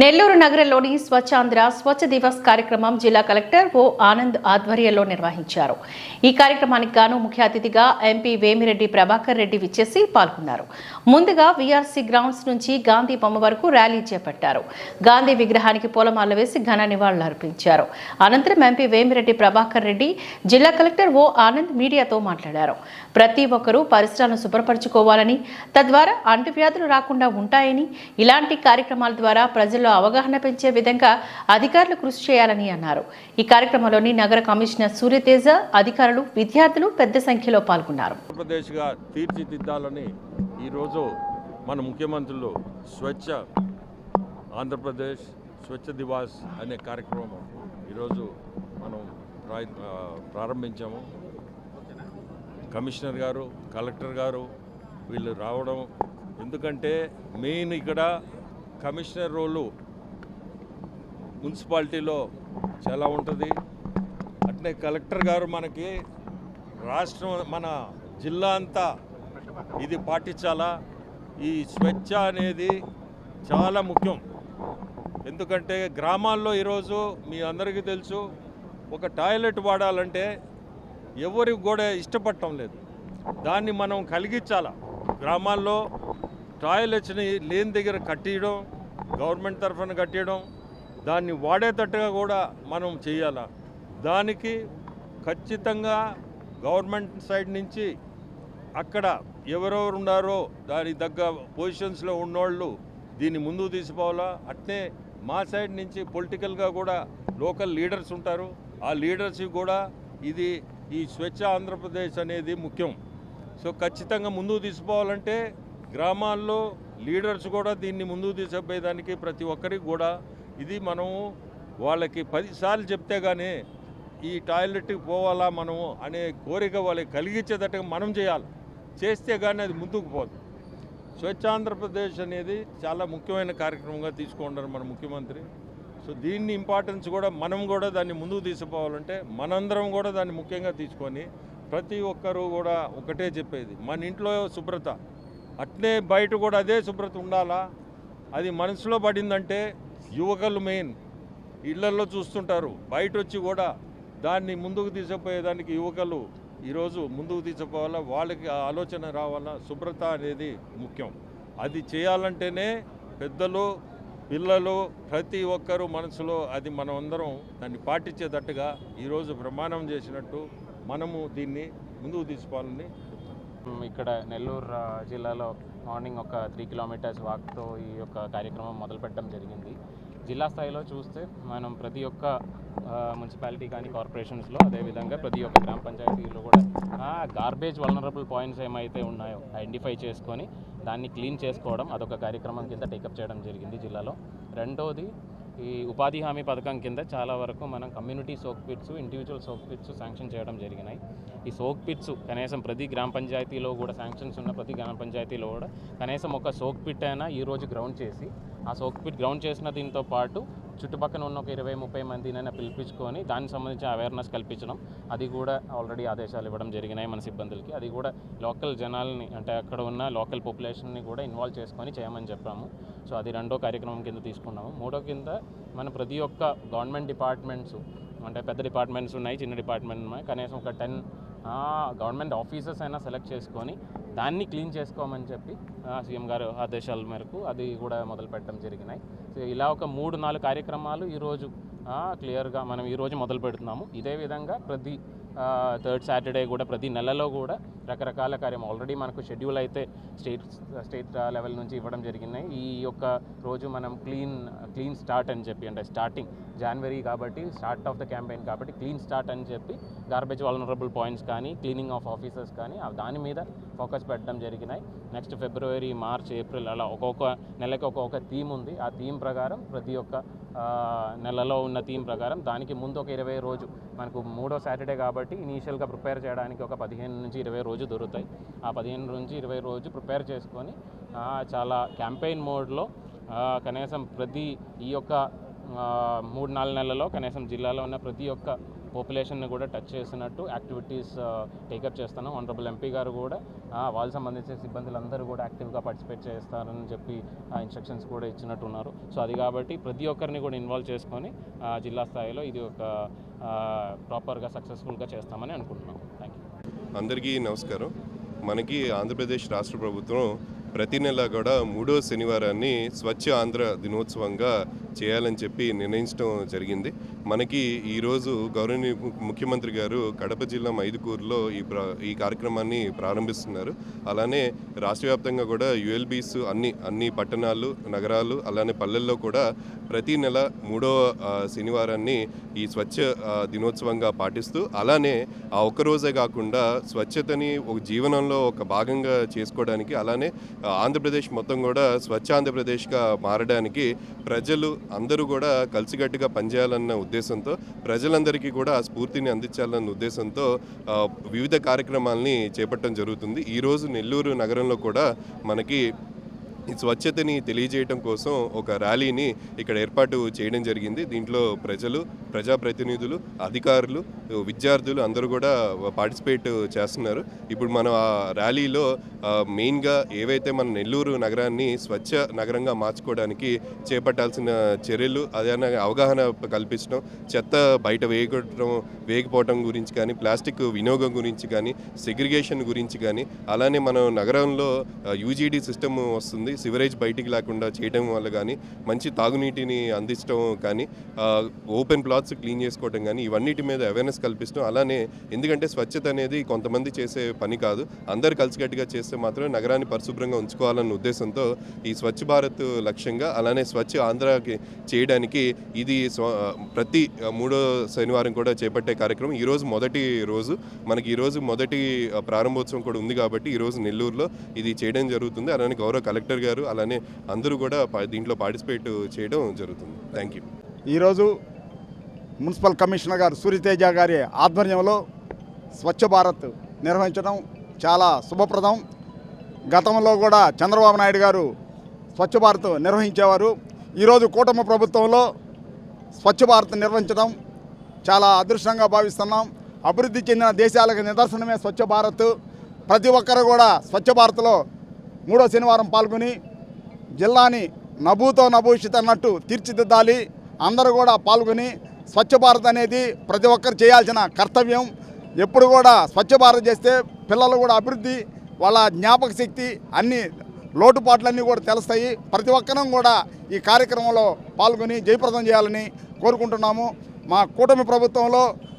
నెల్లూరు నగరంలోని స్వచ్ఛాంధ్ర స్వచ్ఛ దివస్ కార్యక్రమం జిల్లా కలెక్టర్ ఓ ఆనంద్ ఆధ్వర్యంలో నిర్వహించారు. ఈ కార్యక్రమానికి గాను ముఖ్య అతిథిగా ఎంపీ వేమిరెడ్డి ప్రభాకర్ రెడ్డి విచ్చేసి పాల్గొన్నారు. ముందుగా వీఆర్సీ గ్రౌండ్స్ నుంచి గాంధీ బొమ్మ వరకు ర్యాలీ చేపట్టారు. గాంధీ విగ్రహానికి పూలమాల వేసి ఘన నివాళులర్పించారు అనంతరం ఎంపీ వేమిరెడ్డి ప్రభాకర్ రెడ్డి జిల్లా కలెక్టర్ ఓ ఆనంద్ మీడియాతో మాట్లాడారు. ప్రతి ఒక్కరూ పరిసరాలను శుభ్రపరచుకోవాలని తద్వారా అంటువ్యాధులు రాకుండా ఉంటాయని ఇలాంటి కార్యక్రమాల ద్వారా ప్రజల్లో అవగాహన పెంచే విధంగా అధికారులు కృషి చేయాలని అన్నారు. ఈ కార్యక్రమంలోని నగర కమిషనర్ సూర్యతేజ అధికారులు విద్యార్థులు పెద్ద సంఖ్యలో పాల్గొన్నారు. తీర్చిదిద్దాలని ఈరోజు మన ముఖ్యమంత్రులు స్వచ్ఛ ఆంధ్రప్రదేశ్ స్వచ్ఛ దివాస్ అనే కార్యక్రమం ఈరోజు మనం ప్రాయ- ప్రారంభించాము. కమిషనర్ గారు కలెక్టర్ గారు వీళ్ళు రావడం ఎందుకంటే మెయిన్ ఇక్కడ కమిషనర్ రోలు మున్సిపాలిటీలో చాలా ఉంటుంది. అట్నే కలెక్టర్ గారు మనకి రాష్ట్రం మన జిల్లా అంతా ఇది పాటించాలా? ఈ స్వచ్ఛ అనేది చాలా ముఖ్యం. ఎందుకంటే గ్రామాల్లో ఈరోజు మీ అందరికీ తెలుసు ఒక టాయిలెట్ వాడాలంటే ఎవరికి కూడా ఇష్టపడటం లేదు. దాన్ని మనం కలిగించాలా? గ్రామాల్లో టాయిలెట్స్ని లేని దగ్గర కట్టియడం గవర్నమెంట్ తరఫున కట్టియడం దాన్ని వాడేటట్టుగా కూడా మనం చేయాలా? దానికి ఖచ్చితంగా గవర్నమెంట్ సైడ్ నుంచి అక్కడ ఎవరెవరు ఉన్నారో దాని తగ్గ పొజిషన్స్లో ఉన్నోళ్ళు దీన్ని ముందుకు తీసుకోవాలా అట్నే మా సైడ్ నుంచి పొలిటికల్గా కూడా లోకల్ లీడర్స్ ఉంటారు. ఆ లీడర్స్కి కూడా ఇది ఈ స్వచ్ఛ ఆంధ్రప్రదేశ్ అనేది ముఖ్యం. సో ఖచ్చితంగా ముందుకు తీసుకోవాలంటే గ్రామాల్లో లీడర్స్ కూడా దీన్ని ముందుకు తీసుకుపోయేదానికి ప్రతి ఒక్కరికి కూడా ఇది మనము వాళ్ళకి పదిసార్లు చెప్తే కానీ ఈ టాయిలెట్కి పోవాలా మనము అనే కోరిక వాళ్ళకి కలిగించేటట్టుగా మనం చేయాలి. చేస్తే కానీ అది ముందుకు పోదు. స్వచ్ఛ ఆంధ్రప్రదేశ్ అనేది చాలా ముఖ్యమైన కార్యక్రమంగా తీసుకుంటారు మన ముఖ్యమంత్రి. సో దీన్ని ఇంపార్టెన్స్ కూడా మనం కూడా దాన్ని ముందుకు తీసుకుపోవాలంటే మనందరం కూడా దాన్ని ముఖ్యంగా తీసుకొని ప్రతి ఒక్కరూ కూడా ఒకటే చెప్పేది. మన ఇంట్లో శుభ్రత. అట్నే బయట కూడా అదే శుభ్రత ఉండాలా? అది మనసులో పడిందంటే యువకులు మెయిన్. ఇళ్ళలో చూస్తుంటారు. బయట వచ్చి కూడా దాన్ని ముందుకు తీసుకుపోయేదానికి యువకులు ఈరోజు ముందుకు తీసుకుపోవాలా వాళ్ళకి ఆ ఆలోచన రావాలా శుభ్రత అనేది ముఖ్యం. అది చేయాలంటేనే పెద్దలు పిల్లలు ప్రతి ఒక్కరూ మనసులో అది మనం అందరం దాన్ని పాటించేటట్టుగా ఈరోజు ప్రమాణం చేసినట్టు మనము దీన్ని ముందుకు తీసుకోవాలని ఇక్కడ నెల్లూరు జిల్లాలో మార్నింగ్ ఒక త్రీ కిలోమీటర్స్ వాక్తో ఈ యొక్క కార్యక్రమం మొదలుపెట్టడం జరిగింది. జిల్లా స్థాయిలో చూస్తే మనం ప్రతి ఒక్క మున్సిపాలిటీ కానీ కార్పొరేషన్స్లో అదేవిధంగా ప్రతి ఒక్క గ్రామ పంచాయతీలో కూడా గార్బేజ్ వలనరబుల్ పాయింట్స్ ఏమైతే ఉన్నాయో ఐడెంటిఫై చేసుకొని దాన్ని క్లీన్ చేసుకోవడం అదొక కార్యక్రమం కింద టేకప్ చేయడం జరిగింది జిల్లాలో. రెండోది ఈ ఉపాధి హామీ పథకం కింద చాలా వరకు మనం community soak pits individual soak pits sanction చేయడం జరిగినాయి. ఈ సోక్ పిట్స్ కనీసం ప్రతి గ్రామ పంచాయతీలో కూడా శాంక్షన్స్ ఉన్న ప్రతి గ్రామ పంచాయతీలో కూడా కనీసం ఒక సోక్ పిట్ అయినా ఈరోజు గ్రౌండ్ చేసి ఆ సోక్ పిట్ గ్రౌండ్ చేసిన దీంతో పాటు చుట్టుపక్కల ఉన్న ఒక ఇరవై ముప్పై మందినైనా పిలిపించుకొని దానికి సంబంధించిన అవేర్నెస్ కల్పించడం అది కూడా ఆల్రెడీ ఆదేశాలు ఇవ్వడం జరిగినాయి మన సిబ్బందులకి. అది కూడా లోకల్ జనాల్ని అంటే అక్కడ ఉన్న లోకల్ పాపులేషన్ని కూడా ఇన్వాల్వ్ చేసుకొని చేయమని చెప్పాము. సో అది రెండో కార్యక్రమం కింద తీసుకున్నాము. మూడో కింద మన ప్రతి ఒక్క గవర్నమెంట్ డిపార్ట్మెంట్స్ అంటే పెద్ద డిపార్ట్మెంట్స్ ఉన్నాయి చిన్న డిపార్ట్మెంట్ ఉన్నాయి. కనీసం ఒక టెన్ గవర్నమెంట్ ఆఫీసర్స్ అయినా సెలెక్ట్ చేసుకొని దాన్ని క్లీన్ చేసుకోమని చెప్పి సీఎం గారు ఆదేశాల మేరకు అది కూడా మొదలు పెట్టడం జరిగినాయి. సో ఇలా ఒక మూడు నాలుగు కార్యక్రమాలు ఈరోజు క్లియర్గా మనం ఈరోజు మొదలు పెడుతున్నాము. ఇదే విధంగా ప్రతి థర్డ్ సాటర్డే కూడా ప్రతి నెలలో కూడా రకరకాల కార్యం ఆల్రెడీ మనకు షెడ్యూల్ అయితే స్టేట్ స్టేట్ లెవెల్ నుంచి ఇవ్వడం జరిగినాయి ఈ యొక్క రోజు మనం క్లీన్ క్లీన్ స్టార్ట్ అని చెప్పి అంటే స్టార్టింగ్ జనవరి కాబట్టి స్టార్ట్ ఆఫ్ ద క్యాంపెయిన్ కాబట్టి క్లీన్ స్టార్ట్ అని చెప్పి గార్బేజ్ వాలనరబుల్ పాయింట్స్ కానీ క్లీనింగ్ ఆఫ్ ఆఫీసర్స్ కానీ దాని మీద ఫోకస్ పెట్టడం జరిగినాయి. నెక్స్ట్ ఫిబ్రవరి మార్చ్ ఏప్రిల్ అలా ఒక్కొక్క నెలకి ఒక్కొక్క థీమ్ ఉంది. ఆ థీమ్ ప్రకారం ప్రతి ఒక్క నెలలో ఉన్న థీమ్ ప్రకారం దానికి ముందు ఒక ఇరవై రోజు మనకు మూడో సాటర్డే కాబట్టి ఇనీషియల్గా ప్రిపేర్ చేయడానికి ఒక పదిహేను నుంచి ఇరవై రోజు దొరుకుతాయి. ఆ పదిహేను నుంచి ఇరవై రోజు ప్రిపేర్ చేసుకొని చాలా క్యాంపెయిన్ మోడ్లో కనీసం ప్రతి ఈ యొక్క మూడు నాలుగు నెలల్లో కనీసం జిల్లాలో ఉన్న ప్రతి ఒక్క పాపులేషన్ని కూడా టచ్ చేసినట్టు యాక్టివిటీస్ టేకప్ చేస్తున్నాం ఆనరబుల్ ఎంపీ గారు కూడా వాళ్ళు సంబంధించిన సిబ్బందులందరూ కూడా యాక్టివ్గా పార్టిసిపేట్ చేస్తారని చెప్పి ఇన్స్ట్రక్షన్స్ కూడా ఇచ్చినట్టు ఉన్నారు సో అది కాబట్టి ప్రతి ఒక్కరిని కూడా ఇన్వాల్వ్ చేసుకొని జిల్లా స్థాయిలో ఇది ఒక ప్రాపర్గా సక్సెస్ఫుల్గా చేస్తామని అనుకుంటున్నాం. థ్యాంక్ యూ అందరికీ నమస్కారం. మనకి ఆంధ్రప్రదేశ్ రాష్ట్ర ప్రభుత్వం ప్రతి నెల కూడా మూడో శనివారాన్ని స్వచ్ఛ ఆంధ్ర దినోత్సవంగా చేయాలని చెప్పి నిర్ణయించడం జరిగింది. మనకి ఈరోజు గౌరవనీయ ముఖ్యమంత్రి గారు కడప జిల్లా మైదుకూరులో ఈ ప్ర ఈ కార్యక్రమాన్ని ప్రారంభిస్తున్నారు. అలానే రాష్ట్ర వ్యాప్తంగా కూడా యుఎల్బీస్ అన్ని అన్ని పట్టణాలు నగరాలు అలానే పల్లెల్లో కూడా ప్రతి నెల మూడవ శనివారాన్ని ఈ స్వచ్ఛ దినోత్సవంగా పాటిస్తూ అలానే ఆ ఒక్క రోజే కాకుండా స్వచ్ఛతని ఒక జీవనంలో ఒక భాగంగా చేసుకోవడానికి అలానే ఆంధ్రప్రదేశ్ మొత్తం కూడా స్వచ్ఛ ఆంధ్రప్రదేశ్గా మారడానికి ప్రజలు అందరూ కూడా కలిసికట్టుగా పనిచేయాలన్న ఉద్దేశంతో ప్రజలందరికీ కూడా ఆ స్ఫూర్తిని అందించాలన్న ఉద్దేశంతో వివిధ కార్యక్రమాల్ని చేపట్టడం జరుగుతుంది. ఈరోజు నెల్లూరు నగరంలో కూడా మనకి స్వచ్ఛతని తెలియజేయడం కోసం ఒక ర్యాలీని ఇక్కడ ఏర్పాటు చేయడం జరిగింది. దీంట్లో ప్రజలు ప్రజాప్రతినిధులు అధికారులు విద్యార్థులు అందరూ కూడా పార్టిసిపేట్ చేస్తున్నారు. ఇప్పుడు మనం ఆ ర్యాలీలో మెయిన్గా ఏవైతే మన నెల్లూరు నగరాన్ని స్వచ్ఛ నగరంగా మార్చుకోవడానికి చేపట్టాల్సిన చర్యలు అదే అవగాహన కల్పించడం చెత్త బయట వేయకడం వేయకపోవడం గురించి కానీ ప్లాస్టిక్ వినియోగం గురించి కానీ సెగ్రిగేషన్ గురించి కానీ అలానే మనం నగరంలో యూజీడీ సిస్టమ్ వస్తుంది. సివరేజ్ బయటికి లేకుండా చేయడం వల్ల కానీ మంచి తాగునీటిని అందించడం కానీ ఓపెన్ ప్లాట్స్ క్లీన్ చేసుకోవడం కానీ ఇవన్నిటి మీద అవేర్నెస్ కల్పిస్తాం అలానే ఎందుకంటే స్వచ్ఛత అనేది కొంతమంది చేసే పని కాదు. అందరు కలిసికట్టుగా చేస్తే మాత్రం నగరాన్ని పరిశుభ్రంగా ఉంచుకోవాలన్న ఉద్దేశంతో ఈ స్వచ్ఛ భారత్ లక్ష్యంగా అలానే స్వచ్ఛ ఆంధ్రాకి చేయడానికి ఇది ప్రతి మూడో శనివారం కూడా చేపట్టే కార్యక్రమం. ఈరోజు మొదటి రోజు మనకి ఈరోజు మొదటి ప్రారంభోత్సవం కూడా ఉంది కాబట్టి ఈరోజు నెల్లూరులో ఇది చేయడం జరుగుతుంది. అలానే గౌరవ కలెక్టర్ గారు అలానే అందరూ కూడా దీంట్లో పార్టిసిపేట్ చేయడం జరుగుతుంది. థ్యాంక్ యూ ఈరోజు మున్సిపల్ కమిషనర్ గారు సూర్యతేజ గారి ఆధ్వర్యంలో స్వచ్ఛ భారత్ నిర్వహించడం చాలా శుభప్రదం. గతంలో కూడా చంద్రబాబు నాయుడు గారు స్వచ్ఛ భారత్ నిర్వహించేవారు. ఈరోజు కూటమి ప్రభుత్వంలో స్వచ్ఛ భారత్ నిర్వహించడం చాలా అదృష్టంగా భావిస్తున్నాం. అభివృద్ధి చెందిన దేశాలకు నిదర్శనమే స్వచ్ఛ భారత్. ప్రతి ఒక్కరు కూడా స్వచ్ఛ భారత్లో మూడో శనివారం పాల్గొని జిల్లాని నభూతో నభూషిత అన్నట్టు తీర్చిదిద్దాలి. అందరూ కూడా పాల్గొని స్వచ్ఛ భారత్ అనేది ప్రతి ఒక్కరు చేయాల్సిన కర్తవ్యం. ఎప్పుడు కూడా స్వచ్ఛ భారత్ చేస్తే పిల్లలు కూడా అభివృద్ధి వాళ్ళ జ్ఞాపక శక్తి అన్ని లోటుపాట్లన్నీ కూడా తెలుస్తాయి. ప్రతి ఒక్కరం కూడా ఈ కార్యక్రమంలో పాల్గొని జయప్రదం చేయాలని కోరుకుంటున్నాము. మా కూటమి ప్రభుత్వంలో